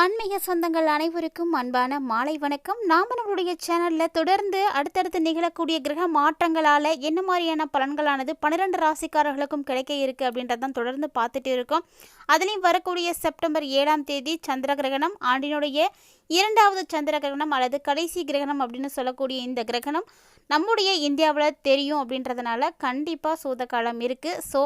ஆன்மீக சொந்தங்கள் அனைவருக்கும் அன்பான மாலை வணக்கம். நாம நம்மளுடைய சேனலில் தொடர்ந்து அடுத்தடுத்து நிகழக்கூடிய கிரக மாற்றங்களால் என்ன மாதிரியான பலன்களானது பன்னிரெண்டு ராசிக்காரர்களுக்கும் கிடைக்க இருக்குது அப்படின்றதான் தொடர்ந்து பார்த்துட்டு இருக்கோம். அதுலேயும் வரக்கூடிய செப்டம்பர் ஏழாம் தேதி சந்திர கிரகணம் ஆண்டினுடைய இரண்டாவது சந்திர கிரகணம் அல்லது கடைசி கிரகணம் அப்படின்னு சொல்லக்கூடிய இந்த கிரகணம் நம்முடைய இந்தியாவில் தெரியும் அப்படின்றதுனால கண்டிப்பாக சூத காலம் இருக்குது ஸோ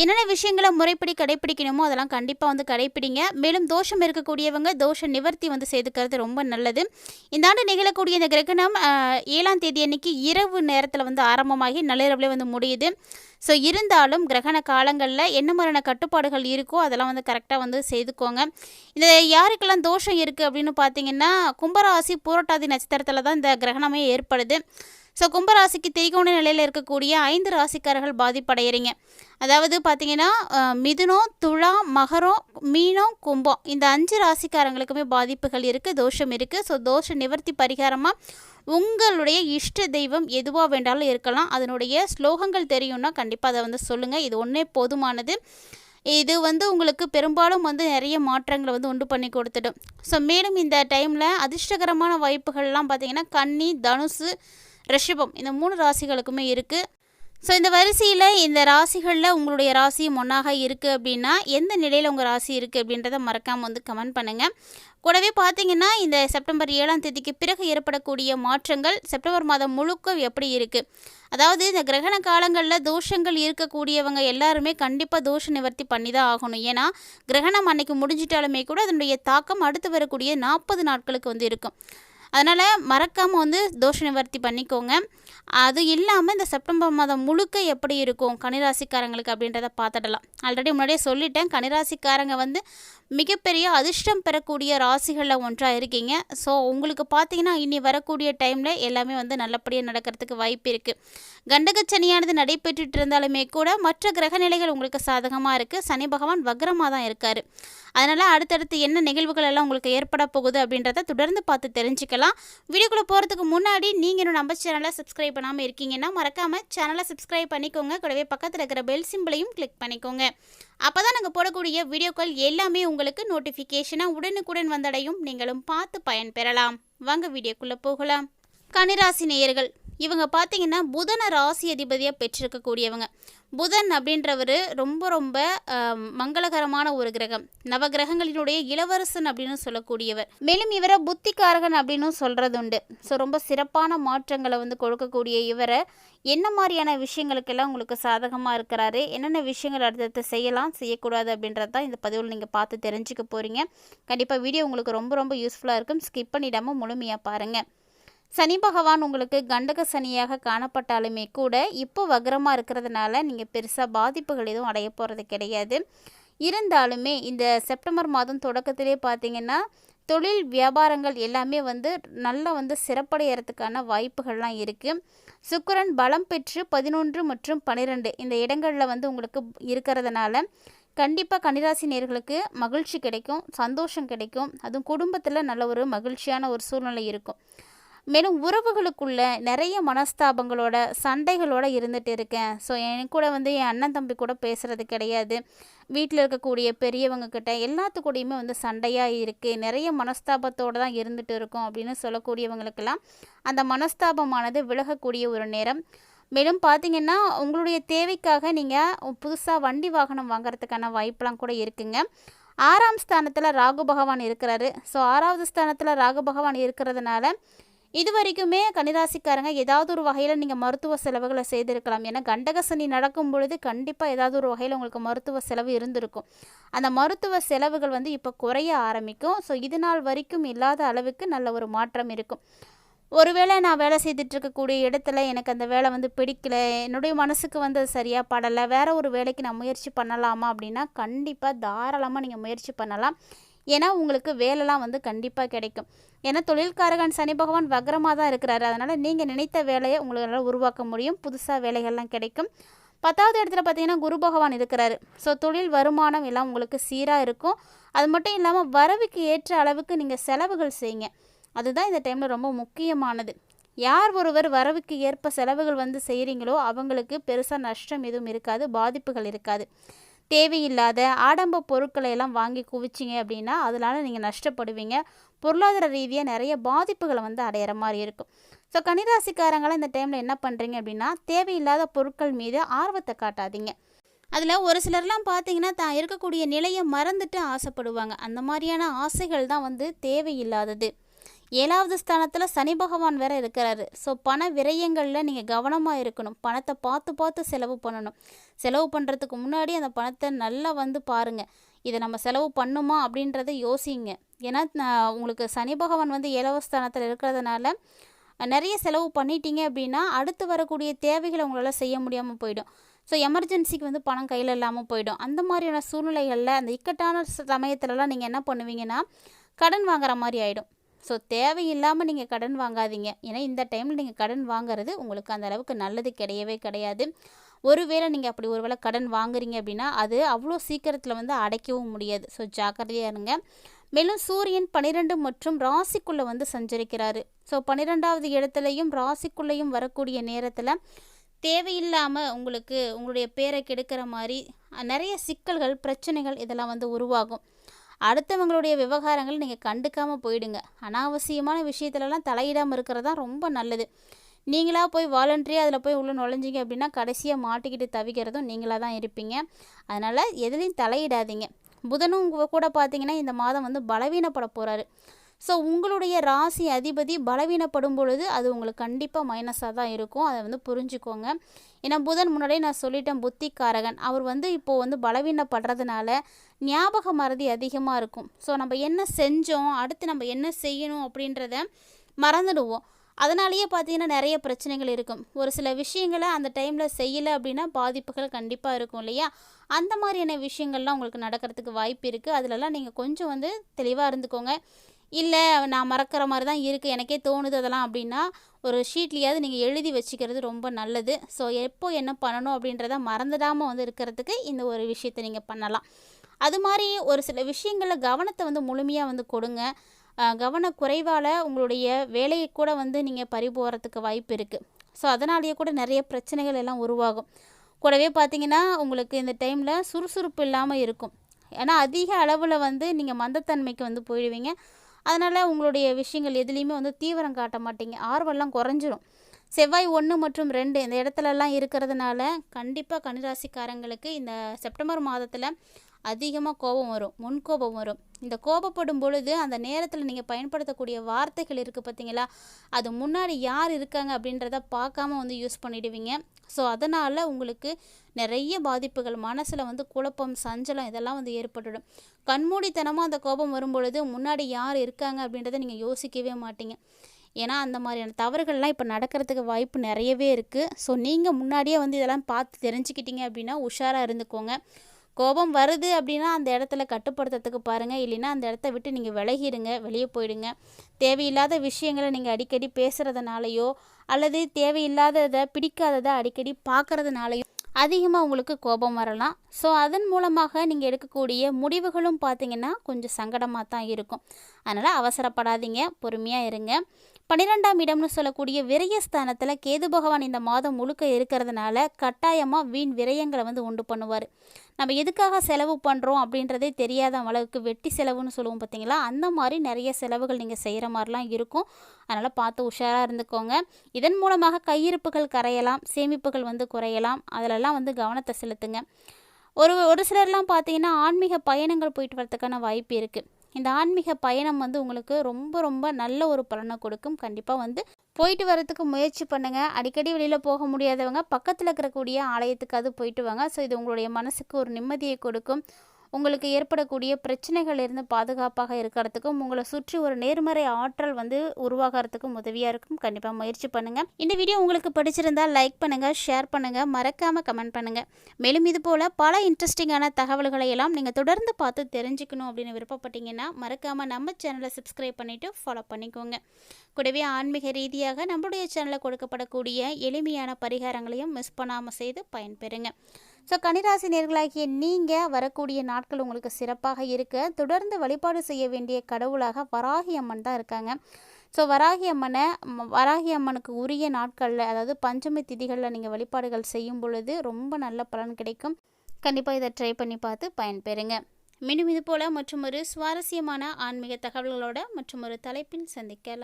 என்னென்ன விஷயங்களை முறைப்படி கடைப்பிடிக்கணுமோ அதெல்லாம் கண்டிப்பாக வந்து கடைப்பிடிங்க. மேலும் தோஷம் இருக்கக்கூடியவங்க தோஷ நிவர்த்தி வந்து செய்துக்கிறது ரொம்ப நல்லது. இந்த ஆண்டு நிகழக்கூடிய இந்த கிரகணம் ஏழாம் தேதி அன்னைக்கு இரவு நேரத்தில் வந்து ஆரம்பமாகி நள்ளிரவுலேயே வந்து முடியுது. ஸோ இருந்தாலும் கிரகண காலங்களில் என்ன மாதிரியான கட்டுப்பாடுகள் இருக்கோ அதெல்லாம் வந்து கரெக்டாக வந்து செய்துக்கோங்க. இந்த யாருக்கெல்லாம் தோஷம் இருக்குது அப்படின்னு பார்த்தீங்கன்னா கும்பராசி பூரட்டாதி நட்சத்திரத்தில் தான் இந்த கிரகணமே ஏற்படுது. ஸோ கும்பராசிக்கு திரிகோண நிலையில் இருக்கக்கூடிய ஐந்து ராசிக்காரர்கள் பாதிப்படைகிறீங்க அதாவது பார்த்தீங்கன்னா மிதுனம் துளா மகரம் மீனம் கும்பம் இந்த அஞ்சு ராசிக்காரங்களுக்குமே பாதிப்புகள் இருக்குது தோஷம் இருக்குது ஸோ தோஷ நிவர்த்தி பரிகாரமாக உங்களுடைய இஷ்ட தெய்வம் எதுவாக வேண்டாலும் இருக்கலாம். அதனுடைய ஸ்லோகங்கள் தெரியும்னா கண்டிப்பாக அதை வந்து சொல்லுங்கள் இது ஒன்றே போதுமானது. இது வந்து உங்களுக்கு பெரும்பாலும் வந்து நிறைய மாற்றங்களை வந்து உண்டு பண்ணி கொடுத்துடும். ஸோ மேலும் இந்த டைமில் அதிர்ஷ்டகரமான வாய்ப்புகள்லாம் பார்த்திங்கன்னா கன்னி தனுசு ரிஷபம். இந்த மூணு ராசிகளுக்குமே இருக்குது ஸோ இந்த வரிசையில் இந்த ராசிகளில் உங்களுடைய ராசியும் ஒன்றாக இருக்குது அப்படின்னா எந்த நிலையில் உங்கள் ராசி இருக்குது அப்படின்றத மறக்காமல் வந்து கமெண்ட் பண்ணுங்கள் கூடவே பார்த்தீங்கன்னா இந்த செப்டம்பர் ஏழாம் தேதிக்கு பிறகு ஏற்படக்கூடிய மாற்றங்கள் செப்டம்பர் மாதம் முழுக்க எப்படி இருக்குது அதாவது இந்த கிரகண காலங்களில் தோஷங்கள் இருக்கக்கூடியவங்க எல்லாருமே கண்டிப்பாக தோஷ நிவர்த்தி பண்ணி தான் ஆகணும். ஏன்னா கிரகணம் அன்னைக்கு முடிஞ்சிட்டாலுமே கூட அதனுடைய தாக்கம் அடுத்து வரக்கூடிய நாற்பது நாட்களுக்கு வந்து இருக்கும். அதனால் மறக்காமல் வந்து தோஷ நிவர்த்தி பண்ணிக்கோங்க. அது இல்லாமல் இந்த செப்டம்பர் மாதம் முழுக்க எப்படி இருக்கும் கனிராசிக்காரங்களுக்கு அப்படின்றத பார்த்துடலாம். ஆல்ரெடி முன்னாடியே சொல்லிட்டேன். கனிராசிக்காரங்க வந்து மிகப்பெரிய அதிர்ஷ்டம் பெறக்கூடிய ராசிகளில் ஒன்றாக இருக்கீங்க. ஸோ உங்களுக்கு பார்த்தீங்கன்னா இனி வரக்கூடிய டைமில் எல்லாமே வந்து நல்லபடியாக நடக்கிறதுக்கு வாய்ப்பு இருக்குது கண்டகச்சனியானது நடைபெற்றுட்டு இருந்தாலுமே கூட மற்ற கிரகநிலைகள் உங்களுக்கு சாதகமாக இருக்குது சனி பகவான் வக்ரமாக தான் இருக்கார். அதனால் அடுத்தடுத்து என்ன நிகழ்வுகள் எல்லாம் உங்களுக்கு ஏற்பட போகுது அப்படின்றத தொடர்ந்து பார்த்து தெரிஞ்சுக்கலாம். வீடியோக்குள்ளே போகிறதுக்கு முன்னாடி நீங்கள் இன்னும் நம்ம சேனலை சப்ஸ்கிரைப் பண்ணாமல் இருக்கீங்கன்னா மறக்காமல் சேனலை சப்ஸ்கிரைப் பண்ணிக்கோங்க. கூடவே பக்கத்தில் இருக்கிற பெல் சிம்பிளையும் கிளிக் பண்ணிக்கோங்க. அப்போ தான் நாங்கள் போடக்கூடிய வீடியோக்கள் எல்லாமே உங்களுக்கு நோட்டிஃபிகேஷனாக உடனுக்குடன் வந்தடையும். நீங்களும் பார்த்து பயன்பெறலாம் வாங்க வீடியோக்குள்ளே போகலாம். கனிராசி நேயர்கள் இவங்க பார்த்தீங்கன்னா புதன ராசி அதிபதியாக பெற்றிருக்கக்கூடியவங்க. புதன் அப்படின்றவர் ரொம்ப ரொம்ப மங்களகரமான ஒரு கிரகம். நவகிரகங்களினுடைய இளவரசன் அப்படின்னு சொல்லக்கூடியவர். மேலும் இவரை புத்திகாரகன் அப்படின்னு சொல்கிறது உண்டு ஸோ ரொம்ப சிறப்பான மாற்றங்களை வந்து கொடுக்கக்கூடிய இவரை என்ன மாதிரியான விஷயங்களுக்கெல்லாம் உங்களுக்கு சாதகமாக இருக்கிறாரு? என்னென்ன விஷயங்கள் அடுத்தடுத்து செய்யலாம் செய்யக்கூடாது அப்படின்றது தான் இந்த பதிவில் நீங்கள் பார்த்து தெரிஞ்சுக்க போகிறீங்க கண்டிப்பாக வீடியோ உங்களுக்கு ரொம்ப ரொம்ப யூஸ்ஃபுல்லாக இருக்கும். ஸ்கிப் பண்ணிடாமல் முழுமையாக பாருங்கள் சனி பகவான் உங்களுக்கு கண்டக சனியாக காணப்பட்டாலுமே கூட இப்போ வக்ரமாக இருக்கிறதுனால நீங்கள் பெருசாக பாதிப்புகள் எதுவும் அடைய போகிறது கிடையாது. இருந்தாலுமே இந்த செப்டம்பர் மாதம் தொடக்கத்திலே பார்த்தீங்கன்னா தொழில் வியாபாரங்கள் எல்லாமே வந்து நல்லா வந்து சிறப்படையறதுக்கான வாய்ப்புகள்லாம் இருக்குது சுக்கரன் பலம் பெற்று பதினொன்று மற்றும் பன்னிரெண்டு இந்த இடங்களில் வந்து உங்களுக்கு இருக்கிறதுனால கண்டிப்பாக கன்னிராசி நேர்களுக்கு மகிழ்ச்சி கிடைக்கும் சந்தோஷம் கிடைக்கும். அதுவும் குடும்பத்தில் நல்ல ஒரு மகிழ்ச்சியான ஒரு சூழ்நிலை இருக்கும். மேலும் உறவுகளுக்குள்ள நிறைய மனஸ்தாபங்களோட சண்டைகளோட இருந்துட்டு இருக்கேன். ஸோ என் கூட வந்து என் அண்ணன் தம்பி கூட பேசுகிறது கிடையாது. வீட்டில் இருக்கக்கூடிய பெரியவங்க கிட்ட எல்லாத்துக்கூடையுமே வந்து சண்டையாக இருக்குது நிறைய மனஸ்தாபத்தோடு தான் இருந்துட்டு இருக்கோம் அப்படின்னு சொல்லக்கூடியவங்களுக்கெல்லாம் அந்த மனஸ்தாபமானது விலகக்கூடிய ஒரு நேரம். மேலும் பார்த்தீங்கன்னா உங்களுடைய தேவைக்காக நீங்கள் புதுசாக வண்டி வாகனம் வாங்குறதுக்கான வாய்ப்பெலாம் கூட இருக்குங்க. ஆறாம் ஸ்தானத்தில் ராகு பகவான் இருக்கிறாரு. ஸோ ஆறாவது ஸ்தானத்தில் ராகு பகவான் இருக்கிறதுனால இது வரைக்குமே கன்னிராசிக்காரங்க ஏதாவது ஒரு வகையில் நீங்கள் மருத்துவ செலவுகளை செய்திருக்கலாம். ஏன்னா கண்டகசனி நடக்கும் பொழுது கண்டிப்பாக ஏதாவது ஒரு வகையில் உங்களுக்கு மருத்துவ செலவு இருந்திருக்கும். அந்த மருத்துவ செலவுகள் வந்து இப்போ குறைய ஆரம்பிக்கும். ஸோ இது நாள் வரைக்கும் இல்லாத அளவுக்கு நல்ல ஒரு மாற்றம் இருக்கும். ஒருவேளை நான் வேலை செய்துட்டு இருக்கக்கூடிய இடத்துல எனக்கு அந்த வேலை வந்து பிடிக்கல என்னுடைய மனசுக்கு வந்து அது சரியாக படலை வேறு ஒரு வேலைக்கு நான் முயற்சி பண்ணலாமா அப்படின்னா கண்டிப்பாக தாராளமாக நீங்கள் முயற்சி பண்ணலாம். ஏன்னா உங்களுக்கு வேலைலாம் வந்து கண்டிப்பாக கிடைக்கும். ஏன்னா தொழில்காரகன் சனி பகவான் வக்ரமாக தான் இருக்கிறாரு. அதனால் நீங்கள் நினைத்த வேலையை உங்களால் உருவாக்க முடியும். புதுசாக வேலைகள்லாம் கிடைக்கும். பத்தாவது இடத்துல பார்த்தீங்கன்னா குரு பகவான் இருக்கிறாரு. ஸோ தொழில் வருமானம் எல்லாம் உங்களுக்கு சீராக இருக்கும். அது மட்டும் இல்லாமல் வரவுக்கு ஏற்ற அளவுக்கு நீங்கள் செலவுகள் செய்யுங்க. அதுதான் இந்த டைமில் ரொம்ப முக்கியமானது. யார் ஒருவர் வரவுக்கு ஏற்ப செலவுகள் வந்து செய்கிறீங்களோ அவங்களுக்கு பெருசாக நஷ்டம் எதுவும் இருக்காது பாதிப்புகள் இருக்காது. தேவையில்லாத ஆடம்ப பொருட்களை எல்லாம் வாங்கி குவிச்சிங்க அப்படின்னா அதனால் நீங்கள் நஷ்டப்படுவீங்க. பொருளாதார ரீதியாக நிறைய பாதிப்புகளை வந்து அடையிற மாதிரி இருக்கும். ஸோ கன்னிராசிக்காரங்களாம் இந்த டைமில் என்ன பண்ணுறீங்க அப்படின்னா தேவையில்லாத பொருட்கள் மீது ஆர்வத்தை காட்டாதீங்க. அதில் ஒரு சிலர்லாம் பார்த்தீங்கன்னா தான் இருக்கக்கூடிய நிலையை மறந்துட்டு ஆசைப்படுவாங்க. அந்த மாதிரியான ஆசைகள் தான் வந்து தேவையில்லாதது. ஏழாவது ஸ்தானத்தில் சனி பகவான் வேற இருக்கிறாரு. ஸோ பண விரயங்களில் நீங்கள் கவனமாக இருக்கணும். பணத்தை பார்த்து பார்த்து செலவு பண்ணணும். செலவு பண்ணுறதுக்கு முன்னாடி அந்த பணத்தை நல்லா வந்து பாருங்கள் இதை நம்ம செலவு பண்ணுமா அப்படின்றத யோசிங்க. ஏன்னா நான் உங்களுக்கு சனி பகவான் வந்து ஏழாவது ஸ்தானத்தில் இருக்கிறதுனால நிறைய செலவு பண்ணிட்டீங்க அப்படின்னா அடுத்து வரக்கூடிய தேவைகளை உங்களால் செய்ய முடியாமல் போயிடும். ஸோ எமர்ஜென்சிக்கு வந்து பணம் கையில் இல்லாமல் போயிடும். அந்த மாதிரியான சூழ்நிலைகளில் அந்த இக்கட்டான சமயத்துலலாம் நீங்கள் என்ன பண்ணுவீங்கன்னா கடன் வாங்குற மாதிரி ஆகிடும் ஸோ தேவையில்லாமல் நீங்கள் கடன் வாங்காதீங்க. ஏன்னா இந்த டைமில் நீங்கள் கடன் வாங்குறது உங்களுக்கு அந்த அளவுக்கு நல்லது கிடையவே கிடையாது. ஒருவேளை நீங்கள் அப்படி ஒருவேளை கடன் வாங்குறீங்க அப்படின்னா அது அவ்வளோ சீக்கிரத்தில் வந்து அடைக்கவும் முடியாது. ஸோ ஜாக்கிரதையாக இருங்க. மேலும் சூரியன் பன்னிரெண்டு மற்றும் ராசிக்குள்ளே வந்து சஞ்சரிக்கிறாரு. ஸோ பன்னிரெண்டாவது இடத்துலையும் ராசிக்குள்ளேயும் வரக்கூடிய நேரத்தில் தேவையில்லாமல் உங்களுக்கு உங்களுடைய பேரை கெடுக்கிற மாதிரி நிறைய சிக்கல்கள் பிரச்சனைகள் இதெல்லாம் வந்து உருவாகும். அடுத்தவங்களுடைய விவகாரங்கள் நீங்கள் கண்டுக்காமல் போயிடுங்க. அனாவசியமான விஷயத்துலலாம் தலையிடாமல் இருக்கிறது தான் ரொம்ப நல்லது. நீங்களாக போய் வாலண்டரியாக அதில் போய் உள்ளே நுழைஞ்சிங்க அப்படின்னா கடைசியாக மாட்டிக்கிட்டு தவிக்கிறதும் நீங்களாக தான் இருப்பீங்க. அதனால் எதுலேயும் தலையிடாதீங்க. புதனும் கூட பார்த்தீங்கன்னா இந்த மாதம் வந்து பலவீனப்பட போகிறாரு ஸோ உங்களுடைய ராசி அதிபதி பலவீனப்படும் பொழுது அது உங்களுக்கு கண்டிப்பாக மைனஸாக தான் இருக்கும். அதை வந்து புரிஞ்சுக்கோங்க. ஏன்னா புதன் முன்னாடியே நான் சொல்லிட்டேன் புத்திக்காரகன். அவர் வந்து இப்போது வந்து பலவீனப்படுறதுனால ஞாபக மறதி அதிகமாக இருக்கும். ஸோ நம்ம என்ன செஞ்சோம் அடுத்து நம்ம என்ன செய்யணும் அப்படின்றத மறந்துடுவோம். அதனாலேயே பார்த்தீங்கன்னா நிறைய பிரச்சனைகள் இருக்கும். ஒரு சில விஷயங்களை அந்த டைமில் செய்யலை அப்படின்னா பாதிப்புகள் கண்டிப்பாக இருக்கும் இல்லையா? அந்த மாதிரியான விஷயங்கள்லாம் உங்களுக்கு நடக்கிறதுக்கு வாய்ப்பு இருக்குது அதிலலாம் நீங்கள் கொஞ்சம் வந்து தெளிவாக இருந்துக்கோங்க. இல்லை நான் மறக்கிற மாதிரி தான் இருக்குது எனக்கே தோணுது அதெல்லாம் அப்படின்னா ஒரு ஷீட்லேயாவது நீங்கள் எழுதி வச்சுக்கிறது ரொம்ப நல்லது. ஸோ எப்போ என்ன பண்ணணும் அப்படின்றத மறந்துடாமல் வந்து இருக்கிறதுக்கு இந்த ஒரு விஷயத்தை நீங்கள் பண்ணலாம். அது மாதிரி ஒரு சில விஷயங்களில் கவனத்தை வந்து முழுமையாக வந்து கொடுங்க. கவனக்குறைவால் உங்களுடைய வேலையை கூட வந்து நீங்கள் பறி போகிறதுக்கு வாய்ப்பு இருக்குது ஸோ அதனாலேயே கூட நிறைய பிரச்சனைகள் எல்லாம் உருவாகும். கூடவே பார்த்தீங்கன்னா உங்களுக்கு இந்த டைமில் சுறுசுறுப்பு இல்லாமல் இருக்கும். ஏன்னா அதிக அளவில் வந்து நீங்கள் மந்தத்தன்மைக்கு வந்து போயிடுவீங்க. அதனால் உங்களுடைய விஷயங்கள் எதுலேயுமே வந்து தீவிரம் காட்ட மாட்டீங்க. ஆர்வம்லாம் குறைஞ்சிரும். செவ்வாய் ஒன்று மற்றும் ரெண்டு இந்த இடத்துலலாம் இருக்கிறதுனால கண்டிப்பாக கன்னிராசிக்காரங்களுக்கு இந்த செப்டம்பர் மாதத்தில் அதிகமாக கோபம் வரும் முன்கோபம் வரும். இந்த கோபப்படும் பொழுது அந்த நேரத்தில் நீங்கள் பயன்படுத்தக்கூடிய வார்த்தைகள் இருக்குது பார்த்தீங்களா அது முன்னாடி யார் இருக்காங்க அப்படின்றத பார்க்காம வந்து யூஸ் பண்ணிடுவீங்க. ஸோ அதனால் உங்களுக்கு நிறைய பாதிப்புகள் மனசில் வந்து குழப்பம் சஞ்சலம் இதெல்லாம் வந்து ஏற்பட்டுடும். கண்மூடித்தனமாக அந்த கோபம் வரும்பொழுது முன்னாடி யார் இருக்காங்க அப்படின்றத நீங்கள் யோசிக்கவே மாட்டீங்க. ஏன்னா அந்த மாதிரியான தவறுகள்லாம் இப்போ நடக்கிறதுக்கு வாய்ப்பு நிறையவே இருக்குது ஸோ நீங்கள் முன்னாடியே வந்து இதெல்லாம் பார்த்து தெரிஞ்சுக்கிட்டீங்க அப்படின்னா உஷாராக இருந்துக்கோங்க. கோபம் வருது அப்படின்னா அந்த இடத்துல கட்டுப்படுத்துறதுக்கு பாருங்கள் இல்லைன்னா அந்த இடத்த விட்டு நீங்கள் விலகிடுங்க வெளியே போயிடுங்க. தேவையில்லாத விஷயங்களை நீங்கள் அடிக்கடி பேசுகிறதுனாலையோ அல்லது தேவையில்லாததை பிடிக்காததை அடிக்கடி பார்க்குறதுனாலையோ அதிகமாக உங்களுக்கு கோபம் வரலாம். ஸோ அதன் மூலமாக நீங்கள் எடுக்கக்கூடிய முடிவுகளும் பார்த்தீங்கன்னா கொஞ்சம் சங்கடமாக தான் இருக்கும். அதனால் அவசரப்படாதீங்க பொறுமையாக இருங்க. பன்னிரெண்டாம் இடம்னு சொல்லக்கூடிய விரயஸ்தானத்தில் கேது பகவான் இந்த மாதம் முழுக்க இருக்கிறதுனால கட்டாயமாக வீண் விரயங்களை வந்து உண்டு பண்ணுவார். நம்ம எதுக்காக செலவு பண்ணுறோம் அப்படின்றதே தெரியாத அளவுக்கு வெட்டி செலவுன்னு சொல்லுவோம் பார்த்தீங்களா அந்த மாதிரி நிறைய செலவுகள் நீங்கள் செய்கிற மாதிரிலாம் இருக்கும். அதனால் பார்த்து உஷாராக இருந்துக்கோங்க. இதன் மூலமாக கையிருப்புகள் கரையலாம் சேமிப்புகள் வந்து குறையலாம். அதிலெல்லாம் வந்து கவனத்தை செலுத்துங்க. ஒரு ஒரு சிலர்லாம் பார்த்தீங்கன்னா ஆன்மீக பயணங்கள் போயிட்டு வரதுக்கான வாய்ப்பு இருக்குது இந்த ஆன்மீக பயணம் வந்து உங்களுக்கு ரொம்ப ரொம்ப நல்ல ஒரு பலனை கொடுக்கும். கண்டிப்பாக வந்து போயிட்டு வரதுக்கு முயற்சி பண்ணுங்கள் அடிக்கடி வெளியில் போக முடியாதவங்க பக்கத்தில் இருக்கக்கூடிய ஆலயத்துக்காவது போயிட்டு வாங்க. ஸோ இது உங்களுடைய மனசுக்கு ஒரு நிம்மதியை கொடுக்கும். உங்களுக்கு ஏற்படக்கூடிய பிரச்சனைகளிலிருந்து பாதுகாப்பாக இருக்கிறதுக்கும் உங்களை சுற்றி ஒரு நேர்மறை ஆற்றல் வந்து உருவாகிறதுக்கும் உதவியாக இருக்கும். கண்டிப்பாக முயற்சி பண்ணுங்கள் இந்த வீடியோ உங்களுக்கு பிடிச்சிருந்தால் லைக் பண்ணுங்கள் ஷேர் பண்ணுங்கள் மறக்காமல் கமெண்ட் பண்ணுங்கள் மேலும் இது போல் பல இன்ட்ரெஸ்டிங்கான தகவல்களை எல்லாம் நீங்கள் தொடர்ந்து பார்த்து தெரிஞ்சுக்கணும் அப்படின்னு விருப்பப்பட்டீங்கன்னா மறக்காமல் நம்ம சேனலை சப்ஸ்கிரைப் பண்ணிவிட்டு ஃபாலோ பண்ணிக்கோங்க. கூடவே ஆன்மீக ரீதியாக நம்மளுடைய சேனலில் கொடுக்கப்படக்கூடிய எளிமையான பரிகாரங்களையும் மிஸ் பண்ணாமல் செய்து பயன்பெறுங்க. ஸோ கனிராசி நேர்களாகிய நீங்கள் வரக்கூடிய நாட்கள் உங்களுக்கு சிறப்பாக இருக்க. தொடர்ந்து வழிபாடு செய்ய வேண்டிய கடவுளாக வராகி அம்மன் தான் இருக்காங்க. ஸோ வராகி அம்மனை வராகி அம்மனுக்கு உரிய நாட்களில் அதாவது பஞ்சமி திதிகளில் நீங்கள் வழிபாடுகள் செய்யும் பொழுது ரொம்ப நல்ல பலன் கிடைக்கும். கண்டிப்பாக இதை ட்ரை பண்ணி பார்த்து பயன்பெறுங்க. மீண்டும் இது போல் மற்றும் ஒரு சுவாரஸ்யமான ஆன்மீக தகவல்களோட மற்றும் ஒரு தலைப்பில் சந்திக்கலாம்.